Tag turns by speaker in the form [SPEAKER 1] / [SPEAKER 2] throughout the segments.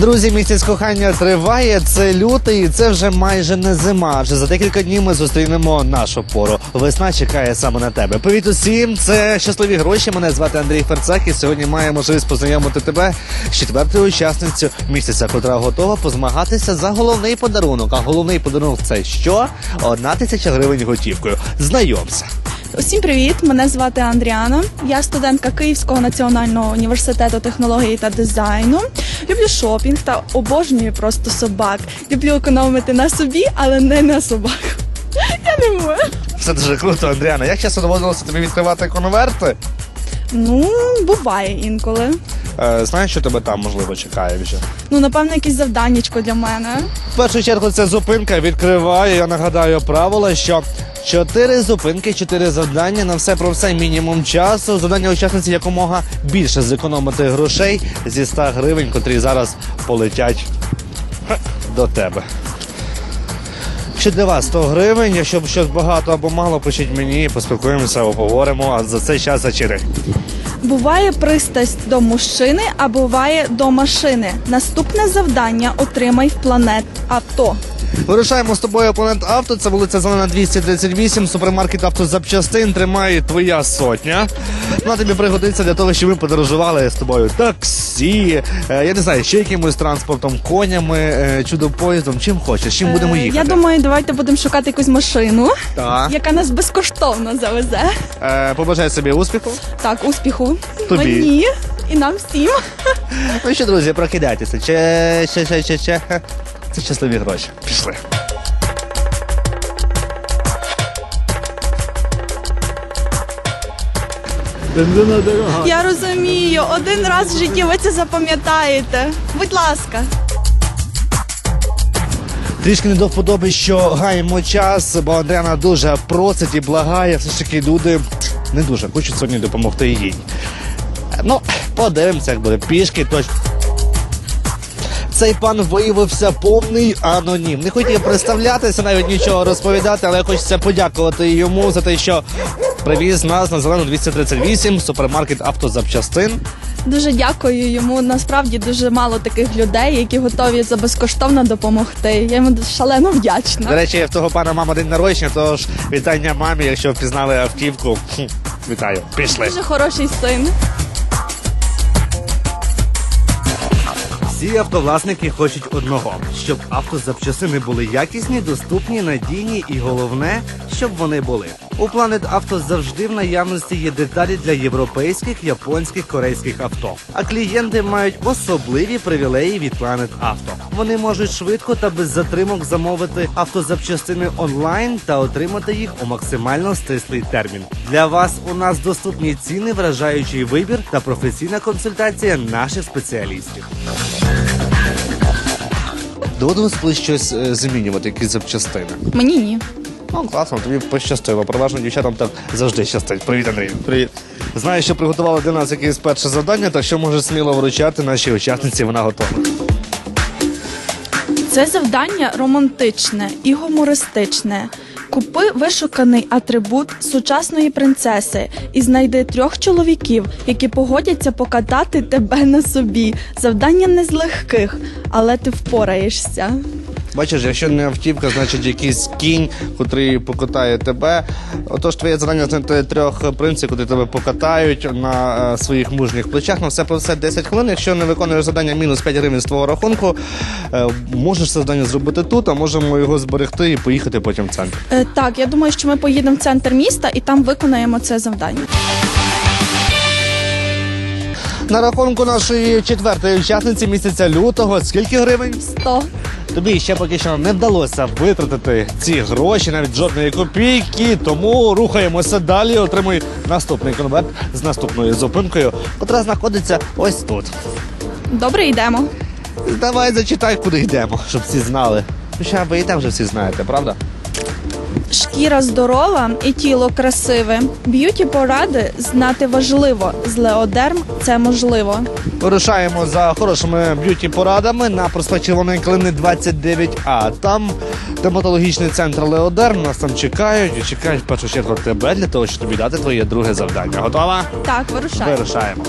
[SPEAKER 1] Друзі, місяць кохання триває. Це лютий, це вже майже не зима. Адже за декілька днів ми зустрінемо нашу пору. Весна чекає саме на тебе. Привіт усім! Це щасливі гроші. Мене звати Андрій Ферцак. І сьогодні має можливість познайомити тебе з четвертою учасницею місяця, котра готова позмагатися за головний подарунок. А головний подарунок це що? Одна тисяча гривень готівкою. Знайомся.
[SPEAKER 2] Усім привіт! Мене звати Андріана. Я студентка Київського національного університету технології та дизайну. Люблю шопінг та обожнюю просто собак. Люблю економити на собі, але не на собак. Я не можу.
[SPEAKER 1] Все дуже круто, Андріана. Як часто доводилося тобі відкривати конверти?
[SPEAKER 2] Ну, буває інколи.
[SPEAKER 1] Е, знаєш, що тебе там можливо чекає вже?
[SPEAKER 2] Ну, напевно, якесь завданнячко для мене.
[SPEAKER 1] В першу чергу це зупинка відкриває. Я нагадаю правила, що чотири зупинки, чотири завдання на все про все мінімум часу. Завдання учасниці якомога більше зекономити грошей зі 100 гривень, котрі зараз полетять до тебе. Якщо для вас 100 гривень, якщо щось багато або мало, пишіть мені, поспілкуємося, поговоримо. А за цей час зачини.
[SPEAKER 2] Буває пристрасть до мужчини, а буває до машини. Наступне завдання отримай в планет авто.
[SPEAKER 1] Вирушаємо з тобою планет авто. Це вулиця Зелена 238, супермаркет автозапчастин. Тримає твоя сотня. Вона тобі пригодиться для того, щоб ми подорожували з тобою таксі. е, я не знаю, ще якимось транспортом, конями, е, чудо-поїздом, чим хочеш, чим будемо
[SPEAKER 2] Е,
[SPEAKER 1] їхати.
[SPEAKER 2] Я думаю, давайте будемо шукати якусь машину,
[SPEAKER 1] Так.
[SPEAKER 2] яка нас безкоштовно завезе.
[SPEAKER 1] Е, побажаю собі успіху.
[SPEAKER 2] Так, успіху.
[SPEAKER 1] Тобі.
[SPEAKER 2] Мені і нам всім.
[SPEAKER 1] Ну що, друзі, прокидайтеся. Че, че, че, че, че. Це щасливі гроші. Пішли.
[SPEAKER 2] Я розумію, один раз в житті ви це запам'ятаєте. Будь ласка.
[SPEAKER 1] Трішки не до вподоби, що гаємо час, бо Андріана дуже просить і благає. Все ж таки люди не дуже хочуть сьогодні допомогти їй. Ну, подивимося, як буде пішки точно. Цей пан виявився повний анонім. Не хотів представлятися, навіть нічого розповідати, але хочеться подякувати йому за те, що привіз нас на зелену 238, супермаркет автозапчастин.
[SPEAKER 2] Дуже дякую йому. Насправді дуже мало таких людей, які готові за безкоштовно допомогти. Я йому шалено вдячна.
[SPEAKER 1] До речі, в того пана мама день народження, тож вітання мамі, якщо впізнали автівку. Вітаю, пішли.
[SPEAKER 2] Дуже хороший син.
[SPEAKER 1] Всі автовласники хочуть одного, щоб автозапчасини були якісні, доступні, надійні і головне, щоб вони були. У Planet Авто завжди в наявності є деталі для європейських, японських, корейських авто. А клієнти мають особливі привілеї від Planet Авто. Вони можуть швидко та без затримок замовити автозапчастини онлайн та отримати їх у максимально стислий термін. Для вас у нас доступні ціни, вражаючий вибір та професійна консультація наших спеціалістів. Доводилось колись щось е, замінювати, якісь запчастини.
[SPEAKER 2] Мені ні.
[SPEAKER 1] Ну, класно, тобі пощастило. Переважно дівчатам так завжди щастить. Привіт, Андрій. Привіт. Знаю, що приготували для нас якесь перше завдання, так що може сміло вручати нашій учасниці, вона готова.
[SPEAKER 2] Це завдання романтичне і гумористичне. Купи вишуканий атрибут сучасної принцеси і знайди трьох чоловіків, які погодяться покатати тебе на собі. Завдання не з легких, але ти впораєшся.
[SPEAKER 1] Бачиш, якщо не автівка, значить якийсь кінь, котрий покатає тебе. Отож, твоє завдання знайти трьох принців, котрі тебе покатають на е, своїх мужніх плечах. На все про все 10 хвилин. Якщо не виконуєш завдання мінус 5 гривень з твого рахунку, е, можеш це завдання зробити тут, а можемо його зберегти і поїхати потім в центр.
[SPEAKER 2] Е, так, я думаю, що ми поїдемо в центр міста і там виконаємо це завдання.
[SPEAKER 1] На рахунку нашої четвертої учасниці місяця лютого скільки гривень?
[SPEAKER 2] 100.
[SPEAKER 1] Тобі ще поки що не вдалося витратити ці гроші, навіть жодної копійки. Тому рухаємося далі. Отримуй наступний конверт з наступною зупинкою, котра знаходиться ось тут.
[SPEAKER 2] Добре, йдемо.
[SPEAKER 1] Давай зачитай, куди йдемо, щоб всі знали. Хоча ви і так вже всі знаєте, правда?
[SPEAKER 2] Шкіра здорова і тіло красиве. Б'юті поради знати важливо. З Леодерм це можливо.
[SPEAKER 1] Вирушаємо за хорошими б'юті порадами на проспект Червоної Калини 29А. Там дерматологічний центр Леодерм. Нас там чекають і чекають в першу чергу тебе для того, щоб тобі дати твоє друге завдання. Готова?
[SPEAKER 2] Так, вирушаємо.
[SPEAKER 1] Вирушаємо.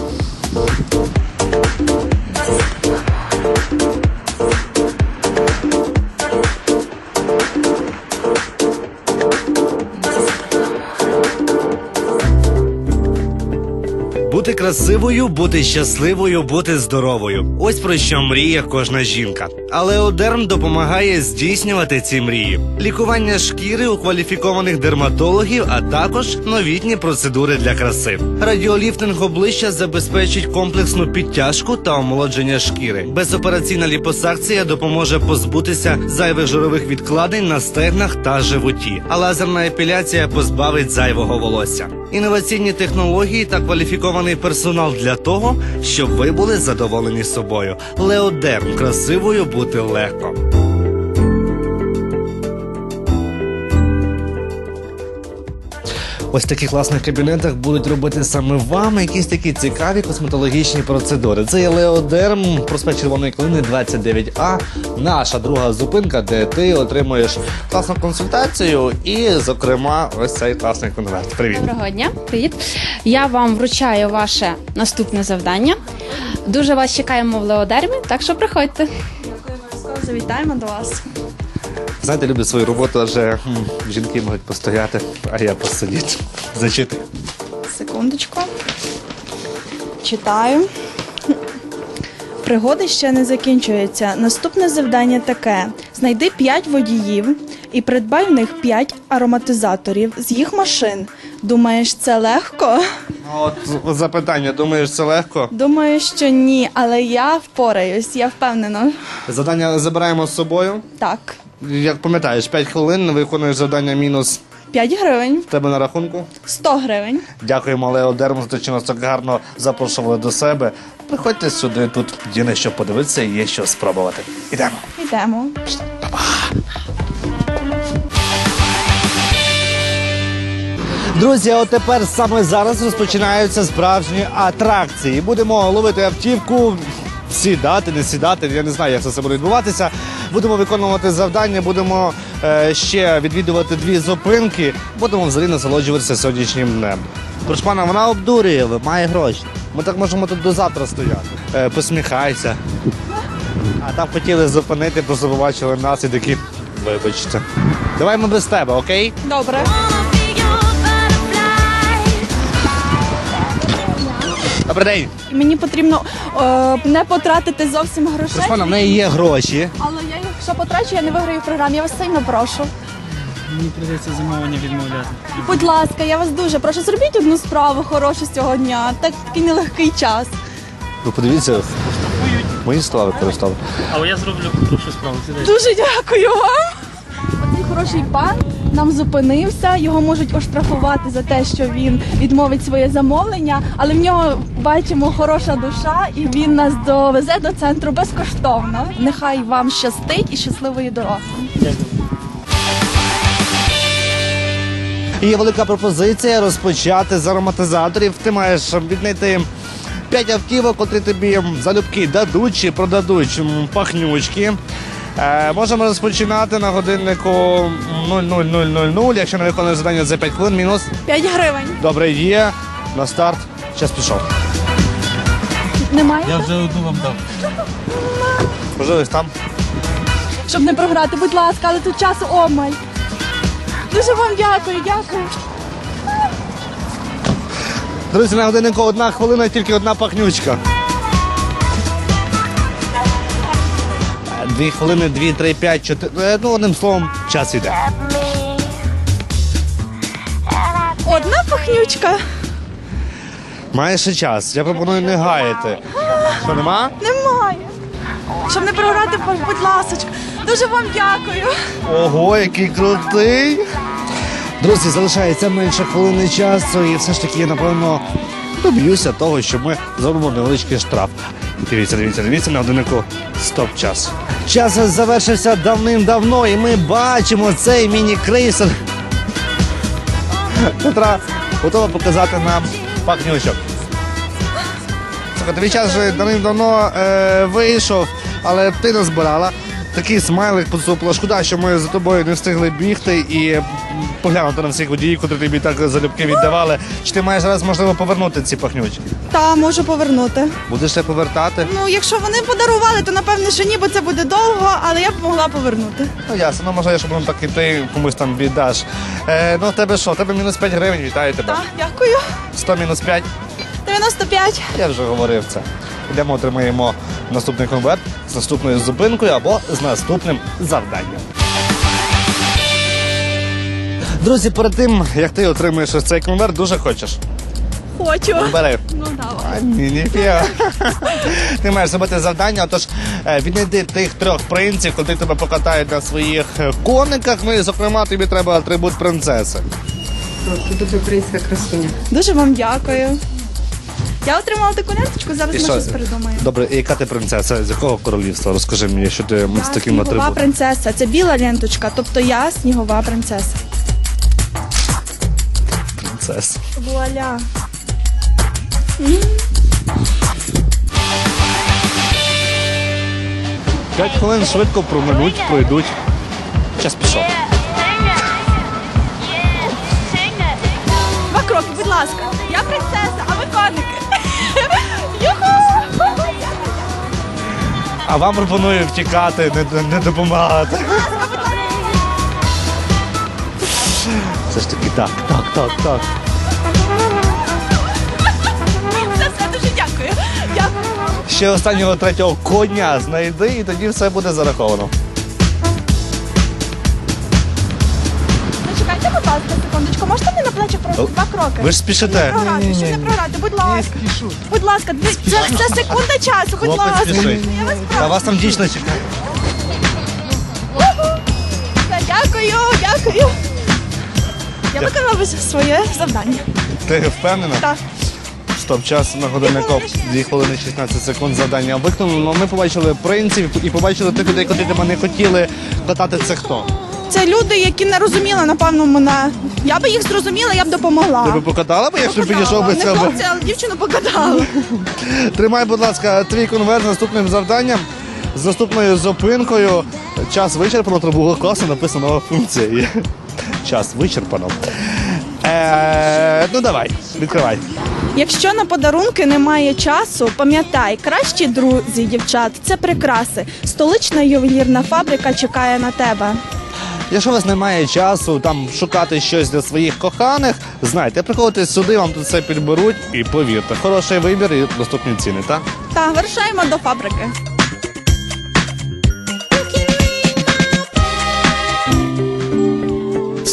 [SPEAKER 1] Красивою, бути щасливою, бути здоровою. Ось про що мріє кожна жінка. Але Одерм допомагає здійснювати ці мрії. Лікування шкіри у кваліфікованих дерматологів, а також новітні процедури для краси. Радіоліфтинг обличчя забезпечить комплексну підтяжку та омолодження шкіри. Безопераційна ліпосакція допоможе позбутися зайвих жирових відкладень на стегнах та животі. А лазерна епіляція позбавить зайвого волосся. Інноваційні технології та кваліфікований персонал для того, щоб ви були задоволені собою. Леодерм красивою бути легко. Ось в таких класних кабінетах будуть робити саме вам якісь такі цікаві косметологічні процедури. Це є Леодерм, проспект Червоної Клини 29А. Наша друга зупинка, де ти отримуєш класну консультацію і, зокрема, ось цей класний конверт. Привіт.
[SPEAKER 3] Доброго дня, привіт. Я вам вручаю ваше наступне завдання. Дуже вас чекаємо в Леодермі, так що приходьте.
[SPEAKER 2] Завітаємо до вас.
[SPEAKER 1] Знаєте, люблю свою роботу, адже м, жінки можуть постояти, а я посидіти. Зачити.
[SPEAKER 2] Секундочку. Читаю. Пригоди ще не закінчуються. Наступне завдання таке: знайди 5 водіїв і придбай в них 5 ароматизаторів з їх машин. Думаєш, це легко?
[SPEAKER 1] От запитання, думаєш, це легко?
[SPEAKER 2] Думаю, що ні, але я впораюсь, я впевнена.
[SPEAKER 1] Завдання забираємо з собою.
[SPEAKER 2] Так.
[SPEAKER 1] Як пам'ятаєш, 5 хвилин виконуєш завдання мінус
[SPEAKER 2] 5 гривень,
[SPEAKER 1] в тебе на рахунку.
[SPEAKER 2] 100 гривень.
[SPEAKER 1] Дякуємо Лео Дерму за те, що нас так гарно запрошували до себе. Приходьте сюди, тут є на що подивитися і є що спробувати. Ідемо.
[SPEAKER 2] Йдемо.
[SPEAKER 1] Друзі, от тепер саме зараз розпочинаються справжні атракції. Будемо ловити автівку, сідати, не сідати. Я не знаю, як це все буде відбуватися. Будемо виконувати завдання, будемо е, ще відвідувати дві зупинки. Будемо взагалі насолоджуватися сьогоднішнім днем. Прошу вона обдурює, має гроші. Ми так можемо тут до завтра стояти. Е, посміхайся. А там хотіли зупинити, просто побачили нас і такі. Вибачте. Давай ми без тебе, окей?
[SPEAKER 2] Добре.
[SPEAKER 1] Добрий день.
[SPEAKER 2] І мені потрібно е, не потратити зовсім грошей.
[SPEAKER 1] Руслана, в неї є гроші.
[SPEAKER 2] Але я якщо потрачу, я не виграю в програмі. Я вас сильно прошу.
[SPEAKER 4] Мені прийдеться замовлення відмовляти.
[SPEAKER 2] Будь ласка, я вас дуже прошу. Зробіть одну справу хорошу з цього дня. Так такий нелегкий час.
[SPEAKER 1] Ви подивіться, мої слова використовували.
[SPEAKER 4] Але я зроблю хорошу справу. Сідай.
[SPEAKER 2] Дуже дякую вам. Оцей хороший пан нам зупинився. Його можуть оштрафувати за те, що він відмовить своє замовлення, але в нього бачимо хороша душа, і він нас довезе до центру безкоштовно. Нехай вам щастить і щасливої дороги.
[SPEAKER 1] Є велика пропозиція розпочати з ароматизаторів. Ти маєш віднайти 5 автівок, котрі тобі залюбки дадуть чи продадуть пахнючки. Е, можемо розпочинати на годиннику 00000. Якщо не виконуєш завдання за 5 хвилин, мінус
[SPEAKER 2] 5 гривень.
[SPEAKER 1] добре є. На старт. Час пішов.
[SPEAKER 2] Немає?
[SPEAKER 4] Я вже одну вам дав.
[SPEAKER 1] Можливо, там.
[SPEAKER 2] щоб не програти, будь ласка, але тут часу обмаль. Дуже вам дякую, дякую.
[SPEAKER 1] Друзі, на годиннику одна хвилина, тільки одна пахнючка. Дві хвилини, дві, три, п'ять, чотири. е, Ну, одним словом, час іде.
[SPEAKER 2] Одна пахнючка.
[SPEAKER 1] Маєш ще час. Я пропоную не гаяти. Що нема?
[SPEAKER 2] Немає. Щоб не програти, будь ласочка. Дуже вам дякую.
[SPEAKER 1] Ого, який крутий. Друзі, залишається менше хвилини часу, і все ж таки я напевно доб'юся того, що ми зробимо невеличкий штраф. Дивіться, дивіться, дивіться на годиннику. Стоп час. Час завершився давним-давно, і ми бачимо цей міні-крейсер. Петра готова показати нам пахнючок. Твій час вже давним-давно е, вийшов, але ти не збирала. Такий смайлик поцупила. Шкода, що ми за тобою не встигли бігти і поглянути на всіх водіїв, котрі тобі так залюбки віддавали. Чи ти маєш зараз можливо повернути ці пахнючки?
[SPEAKER 2] Та можу повернути.
[SPEAKER 1] Будеш ще повертати?
[SPEAKER 2] Ну, якщо вони подарували, то напевне, що ні, бо це буде довго, але я б могла повернути.
[SPEAKER 1] Ну ясно, ну може, щоб воно так і ти комусь там віддаш. Е, ну тебе що? Тебе мінус 5 гривень, вітаю тебе.
[SPEAKER 2] Так, дякую.
[SPEAKER 1] 100 мінус 5.
[SPEAKER 2] 95.
[SPEAKER 1] Я вже говорив це. Йдемо, отримаємо наступний конверт з наступною зупинкою або з наступним завданням. Друзі, перед тим як ти отримуєш ось цей конверт, дуже хочеш.
[SPEAKER 2] Хочу.
[SPEAKER 1] Бери.
[SPEAKER 2] Ну давай.
[SPEAKER 1] А, ні, ніфіга. Ти маєш зробити завдання, отож е, віднайди тих трьох принців, коли тебе покатають на своїх е, кониках. Ну і зокрема тобі треба атрибут принцеси.
[SPEAKER 5] Дуже українська красуня.
[SPEAKER 2] Дуже вам дякую. Я отримала таку ленточку, зараз
[SPEAKER 1] І
[SPEAKER 2] ми
[SPEAKER 1] що?
[SPEAKER 2] щось придумаємо.
[SPEAKER 1] Добре, і яка ти принцеса? З якого королівства? Розкажи мені, що ти
[SPEAKER 2] Я
[SPEAKER 1] з таким
[SPEAKER 2] снігова
[SPEAKER 1] атрибутом.
[SPEAKER 2] принцеса. Це біла ленточка, тобто я снігова принцеса.
[SPEAKER 1] Принцеса.
[SPEAKER 2] Вуаля.
[SPEAKER 1] П'ять хвилин швидко проминуть, пройдуть. Час пішов.
[SPEAKER 2] Два кроки, будь ласка. А
[SPEAKER 1] вам пропоную втікати, не, не допомагати. Все ж таки так, так, так, так.
[SPEAKER 2] За все, дуже дякую. Дякую.
[SPEAKER 1] Ще останнього третього коня знайди, і тоді все буде зараховано.
[SPEAKER 2] Ласка, секундочку. Можете мені на плечі просто два кроки?
[SPEAKER 1] Ви ж спішите.
[SPEAKER 2] Програти, щоб не програти, будь ласка. Будь ласка, дві- це, це секунда часу, будь
[SPEAKER 1] Хлопець
[SPEAKER 2] ласка.
[SPEAKER 1] спішить.
[SPEAKER 2] Я вас
[SPEAKER 1] А
[SPEAKER 2] прошу.
[SPEAKER 1] вас там дійсно чекає.
[SPEAKER 2] Все, Дякую, дякую. Я виконала своє завдання.
[SPEAKER 1] Ти впевнена?
[SPEAKER 2] Так.
[SPEAKER 1] Стоп, час на годиннику 2 хвилини 16 секунд завдання виконано. Ми побачили принців і побачили тих людей, котрі тебе не хотіли катати. Це хто?
[SPEAKER 2] Це люди, які не розуміли, напевно, мене. Я би їх зрозуміла, я б допомогла.
[SPEAKER 1] Тебе покатала б, якщо підійшов би
[SPEAKER 2] Не
[SPEAKER 1] це? б?
[SPEAKER 2] хлопця, але дівчину покатала.
[SPEAKER 1] Тримай, будь ласка, твій конверт з наступним завданням. З наступною зупинкою. Час вичерпано, треба було класно написана нова функція. Час вичерпано. Е, ну давай, відкривай.
[SPEAKER 2] Якщо на подарунки немає часу, пам'ятай, кращі друзі, дівчат, це прикраси. Столична ювелірна фабрика чекає на тебе.
[SPEAKER 1] Якщо у вас немає часу там шукати щось для своїх коханих, знайте, приходьте сюди, вам тут все підберуть і повірте, хороший вибір і доступні ціни, так?
[SPEAKER 2] Та вирушаємо до фабрики.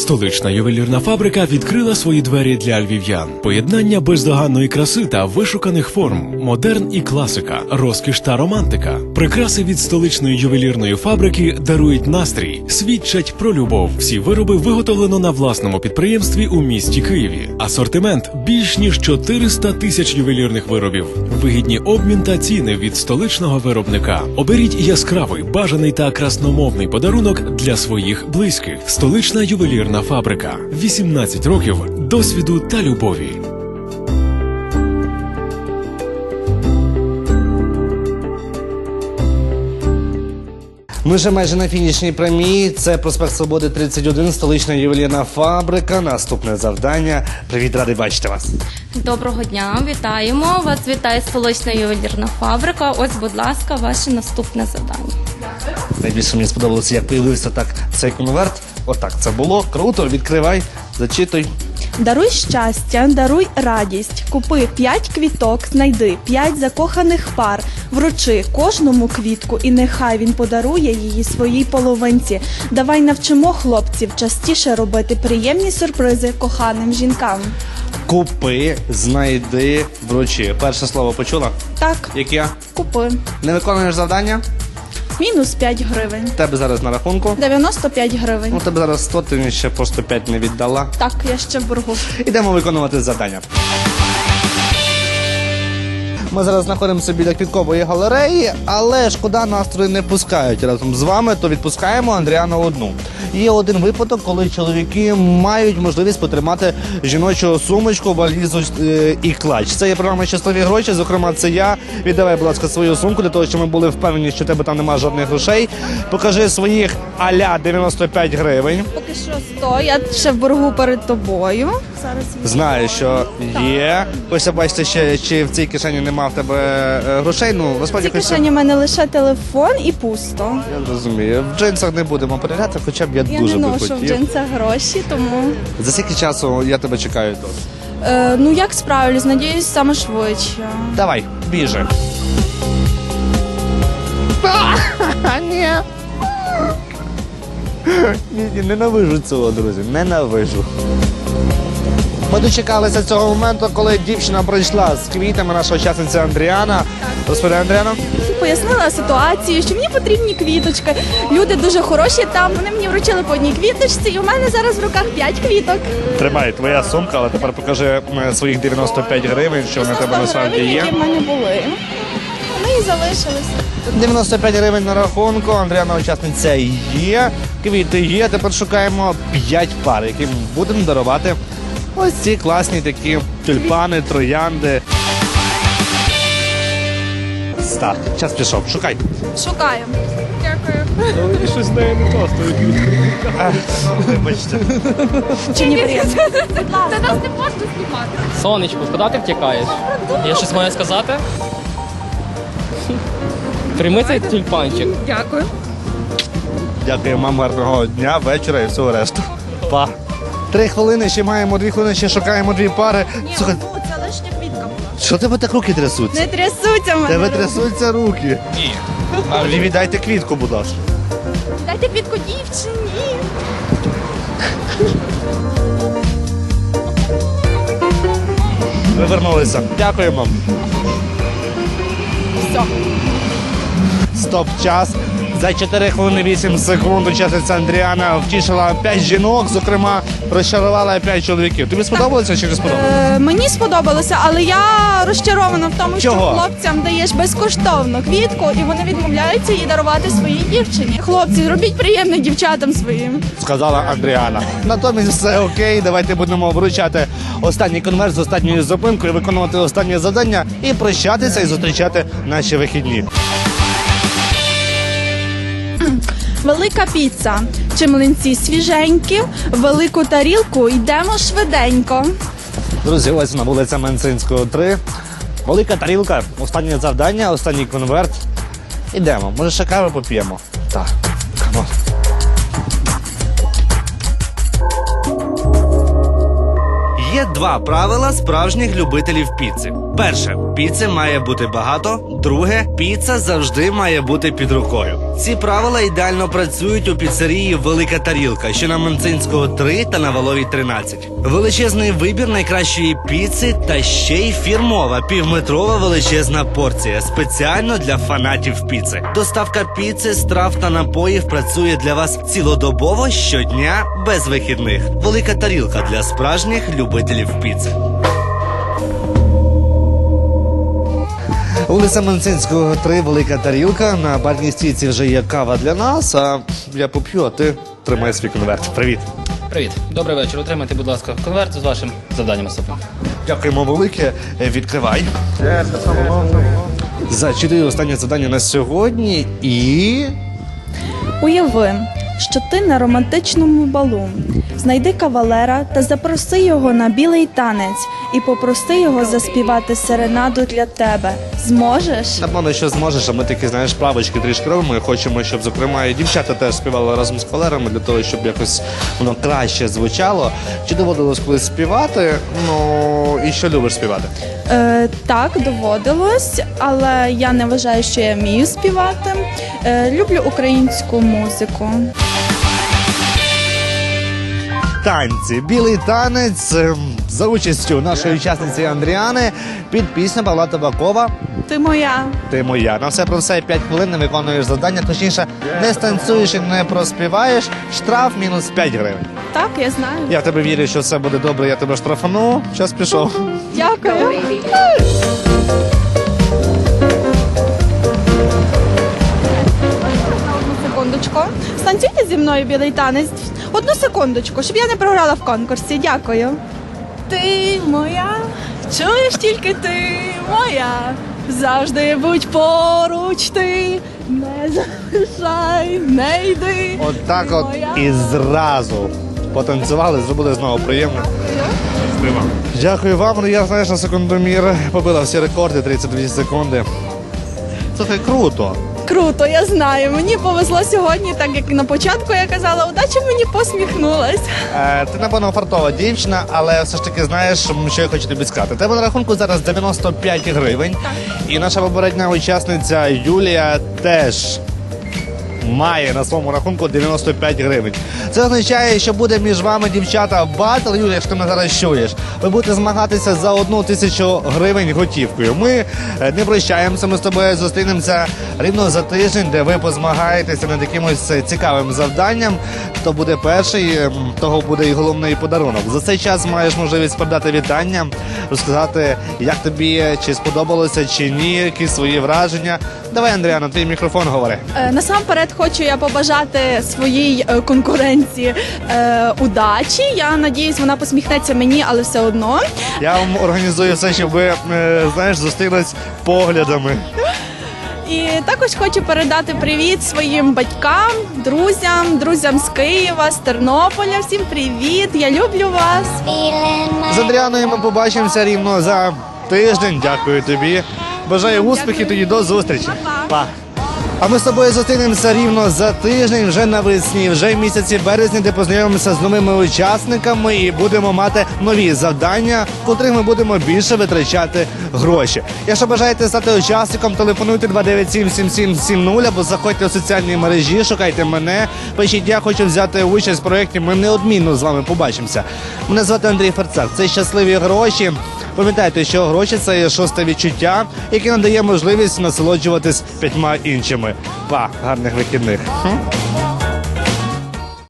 [SPEAKER 6] Столична ювелірна фабрика відкрила свої двері для львів'ян. Поєднання бездоганної краси та вишуканих форм, модерн і класика, розкіш та романтика. Прикраси від столичної ювелірної фабрики дарують настрій, свідчать про любов. Всі вироби виготовлено на власному підприємстві у місті Києві. Асортимент більш ніж 400 тисяч ювелірних виробів. Вигідні обмін та ціни від столичного виробника. Оберіть яскравий, бажаний та красномовний подарунок для своїх близьких. Столична ювелірна фабрика. 18 років досвіду та любові.
[SPEAKER 1] Ми вже майже на фінішній прямій. Це проспект Свободи 31, столична ювелірна фабрика. Наступне завдання. Привіт, радий бачити вас.
[SPEAKER 7] Доброго дня, вітаємо вас. Вітає столична ювелірна фабрика. Ось, будь ласка, ваше наступне завдання.
[SPEAKER 1] Найбільше мені сподобалося, як появився так цей конверт. Отак це було. Круто, відкривай, зачитуй.
[SPEAKER 2] Даруй щастя, даруй радість. Купи 5 квіток, знайди 5 закоханих пар, вручи кожному квітку, і нехай він подарує її своїй половинці. Давай навчимо хлопців частіше робити приємні сюрпризи коханим жінкам.
[SPEAKER 1] Купи, знайди, вручи. Перше слово почула?
[SPEAKER 2] Так,
[SPEAKER 1] Яке?
[SPEAKER 2] купи.
[SPEAKER 1] Не виконуєш завдання?
[SPEAKER 2] Мінус 5 гривень.
[SPEAKER 1] В Тебе зараз на рахунку.
[SPEAKER 2] 95 гривень.
[SPEAKER 1] Ну, тебе зараз 100, ти мені ще по 105 не віддала.
[SPEAKER 2] Так, я ще в боргу.
[SPEAKER 1] Ідемо виконувати завдання. Ми зараз знаходимося біля квіткової галереї, але шкода настрої не пускають разом з вами, то відпускаємо Андріану одну. Є один випадок, коли чоловіки мають можливість потримати жіночу сумочку, валізу е, і клач. Це є програма щасливі гроші. Зокрема, це я. Віддавай, будь ласка, свою сумку для того, щоб ми були впевнені, що в тебе там немає жодних грошей. Покажи своїх аля 95 гривень.
[SPEAKER 2] Поки що 100, я ще в боргу перед тобою. Зараз
[SPEAKER 1] Знаю, що є. Хочеться бачити, ще чи в цій кишені нема в тебе е, грошей. Ну,
[SPEAKER 2] В
[SPEAKER 1] насправді
[SPEAKER 2] цій
[SPEAKER 1] хочеться.
[SPEAKER 2] кишені в мене лише телефон і пусто.
[SPEAKER 1] Я розумію. В джинсах не будемо переглядати, хоча б я,
[SPEAKER 2] Я
[SPEAKER 1] дуже
[SPEAKER 2] не
[SPEAKER 1] би
[SPEAKER 2] ношу в джинсах гроші, тому
[SPEAKER 1] За скільки часу я тебе чекаю тут?
[SPEAKER 2] Е, ну як справлюсь? Надіюсь, саме швидше.
[SPEAKER 1] Давай, біжи. Ні. Ні, ні, ненавижу цього, друзі. Ненавижу. Ми дочекалися цього моменту, коли дівчина прийшла з квітами, наша учасниця Андріана. Розповідай, Андріана.
[SPEAKER 2] Пояснила ситуацію, що мені потрібні квіточки. Люди дуже хороші там. Вони мені вручили по одній квіточці, і у мене зараз в руках 5 квіток.
[SPEAKER 1] Тримай, твоя сумка, але тепер покажи своїх 95 гривень, що на тебе
[SPEAKER 2] 100
[SPEAKER 1] насправді є.
[SPEAKER 2] які в мене були. Вони і залишилися.
[SPEAKER 1] 95 гривень на рахунку, Андріана учасниця є, квіти є. Тепер шукаємо 5 пар, яким будемо дарувати ось ці класні такі тюльпани, троянди. Старт, час пішов, шукай.
[SPEAKER 2] Шукаємо. Дякую.
[SPEAKER 1] Щось не не то Вибачте.
[SPEAKER 2] Чи не приємно?
[SPEAKER 8] Сонечко, куди ти втікаєш? Я щось маю сказати? Прийми цей тюльпанчик.
[SPEAKER 1] Дякую, мам, гарного дня, вечора і всього решту. Па. Три хвилини ще маємо, дві хвилини ще шукаємо дві пари. Слухай,
[SPEAKER 2] ну, це лишня квітка була.
[SPEAKER 1] що тебе так руки трясуться?
[SPEAKER 2] Не трясуться мене.
[SPEAKER 1] Тебе трясуться руки. Ні. А віддайте квітку, будь ласка.
[SPEAKER 2] Дайте квітку дівчині.
[SPEAKER 1] Ви вернулися. Дякуємо.
[SPEAKER 2] Все.
[SPEAKER 1] Стоп час. За 4 хвилини 8 секунд учасниця Андріана втішила 5 жінок, зокрема, розчарувала 5 чоловіків. Тобі сподобалося чи не сподобалося?
[SPEAKER 2] Е, мені сподобалося, але я розчарована в тому, що
[SPEAKER 1] Чого?
[SPEAKER 2] хлопцям даєш безкоштовно квітку, і вони відмовляються її дарувати своїй дівчині. Хлопці, робіть приємне дівчатам своїм.
[SPEAKER 1] Сказала Андріана. Натомість все окей, давайте будемо вручати останній конверт з останньою зупинкою, виконувати останнє завдання і прощатися і зустрічати наші вихідні.
[SPEAKER 2] Велика піца. Чи млинці свіженькі, велику тарілку йдемо швиденько.
[SPEAKER 1] Друзі, ось на вулиця Менцинського 3. Велика тарілка, останнє завдання, останній конверт. Ідемо. Може, ще кави поп'ємо? Так. Камон. Два правила справжніх любителів піци. Перше, піци має бути багато. Друге, піца завжди має бути під рукою. Ці правила ідеально працюють у піцерії Велика тарілка, що на Менцинського 3 та на Валовій 13. Величезний вибір найкращої піци та ще й фірмова півметрова величезна порція спеціально для фанатів піци. Доставка піци, страв та напоїв працює для вас цілодобово щодня без вихідних. Велика тарілка для справжніх любителів піци. Вулиця Менцинського 3, велика тарілка. На барній стійці вже є кава для нас. А я поп'ю, а ти тримай свій конверт. Привіт.
[SPEAKER 8] Привіт, добрий вечір. Отримайте, будь ласка, конверт з вашим завданням наступним.
[SPEAKER 1] Дякуємо велике. Е, Відкривай. Зачитую останнє завдання на сьогодні і.
[SPEAKER 2] Уяви, що ти на романтичному балу. Знайди кавалера та запроси його на білий танець і попроси його заспівати серенаду для тебе. Зможеш?
[SPEAKER 1] Напевно, що зможеш, а ми такі, знаєш, правочки трішки робимо. І хочемо, щоб, зокрема, і дівчата теж співали разом з кавалерами для того, щоб якось воно краще звучало. Чи доводилось колись співати? Ну і що любиш співати?
[SPEAKER 2] Е, так, доводилось, але я не вважаю, що я вмію співати. Е, люблю українську музику.
[SPEAKER 1] Танці, білий танець ем, за участю нашої учасниці Андріани під пісню Павла Табакова.
[SPEAKER 2] Ти моя.
[SPEAKER 1] Ти моя. На все про все 5 хвилин не виконуєш завдання, точніше, не станцюєш і не проспіваєш. Штраф мінус 5 гривень.
[SPEAKER 2] Так, я знаю.
[SPEAKER 1] Я в тебе вірю, що все буде добре, я тебе штрафану. Час пішов.
[SPEAKER 2] Дякую. Станцюйте зі мною білий танець. Одну секундочку, щоб я не програла в конкурсі. Дякую. Ти моя, чуєш тільки ти моя. Завжди будь поруч ти. Не залишай, не йди.
[SPEAKER 1] От так
[SPEAKER 2] Ти
[SPEAKER 1] от
[SPEAKER 2] моя.
[SPEAKER 1] і зразу потанцювали, зробили знову приємно. Дякую вам. Ну я знаєш на секундомір побила всі рекорди 32 секунди. Слухай, круто.
[SPEAKER 2] Круто, я знаю. Мені повезло сьогодні, так як на початку я казала, удача мені посміхнулась.
[SPEAKER 1] Е, ти, напевно, фартова дівчина, але все ж таки знаєш, що я хочу тобі сказати. Тебе на рахунку зараз 95 гривень. І наша попередня учасниця Юлія теж. Має на своєму рахунку 95 гривень. Це означає, що буде між вами дівчата батл, Юлія, якщо ти мене зараз чуєш. Ви будете змагатися за одну тисячу гривень готівкою. Ми е, не прощаємося, ми з тобою зустрінемося рівно за тиждень, де ви позмагаєтеся над якимось е, цікавим завданням. Хто буде перший, ем, того буде і головний подарунок. За цей час маєш можливість передати вітання, розказати, як тобі е, чи сподобалося, чи ні, які свої враження. Давай, Андріана, твій мікрофон говори.
[SPEAKER 2] Е, Насамперед хочу я побажати своїй е, конкуренції е, удачі. Я надіюсь, вона посміхнеться мені, але все одно.
[SPEAKER 1] Я вам організую все, щоб ви е, знаєш, зустрілись поглядами.
[SPEAKER 2] І також хочу передати привіт своїм батькам, друзям, друзям з Києва, з Тернополя. Всім привіт! Я люблю вас.
[SPEAKER 1] З Андріаною ми побачимося рівно за тиждень. Дякую тобі. Бажаю успіхів тоді до зустрічі. Па. А ми з тобою зустрінемося рівно за тиждень, вже навесні, вже в місяці березні, де познайомимося з новими учасниками і будемо мати нові завдання, в котрих ми будемо більше витрачати гроші. Якщо бажаєте стати учасником, телефонуйте 297-7770 або заходьте в соціальні мережі, шукайте мене. Пишіть, я хочу взяти участь в проєкті. Ми неодмінно з вами побачимося. Мене звати Андрій Ферцак. Це щасливі гроші. Пам'ятайте, що гроші це шосте відчуття, яке надає можливість насолоджуватись п'ятьма іншими. Па, гарних вихідних.